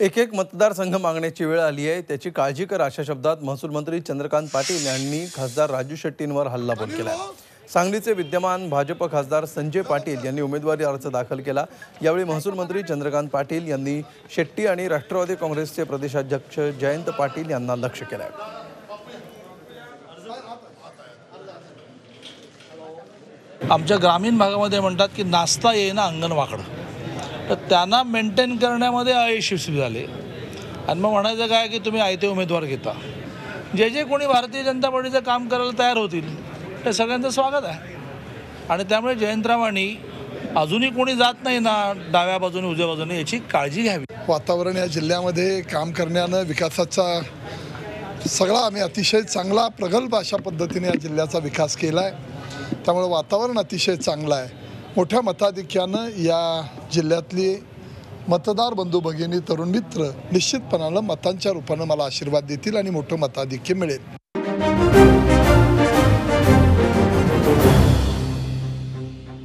एक एक मतदारसंघ मागण्याची वेळ आली आहे. त्याची काळजी कर अशा शब्दात महसूल मंत्री चंद्रकांत पाटील यांनी खासदार राजू शेट्टींवर हल्लाबोल केला. सांगलीचे विद्यमान भाजप खासदार संजय पाटील यांनी उमेदवारी अर्ज दाखल केला. यावेळी महसूल मंत्री चंद्रकांत पाटील यांनी शेट्टी आणि राष्ट्रवादी काँग्रेसचे प्रदेशाध्यक्ष जयंत पाटील यांना लक्ष केलं आमच्या ग्रामीण भागामध्ये म्हणतात की नाचता येईना अंगण वाकडं. तर त्यांना मेंटेन करण्यामध्ये अयशस्वी झाले. आणि मग म्हणायचं काय की तुम्ही आयते उमेदवार घेता. जे जे कोणी भारतीय जनता पार्टीचं काम करायला तयार होतील ते सगळ्यांचं स्वागत आहे. आणि त्यामुळे जयंतरावांनी अजूनही कोणी जात नाही ना डाव्या बाजूने उजव्या बाजूने याची काळजी घ्यावी. वातावरण या जिल्ह्यामध्ये काम करण्यानं विकासाचा सगळा आम्ही अतिशय चांगला प्रगल्भ अशा पद्धतीने या जिल्ह्याचा विकास केला आहे त्यामुळे वातावरण अतिशय चांगलं आहे. मोठ्या मताधिक्यानं या जिल्ह्यातली मतदार बंधू भगिनी तरुण मित्र निश्चितपणानं मतांच्या रूपानं मला आशीर्वाद देतील आणि मोठं मताधिक्य मिळेल.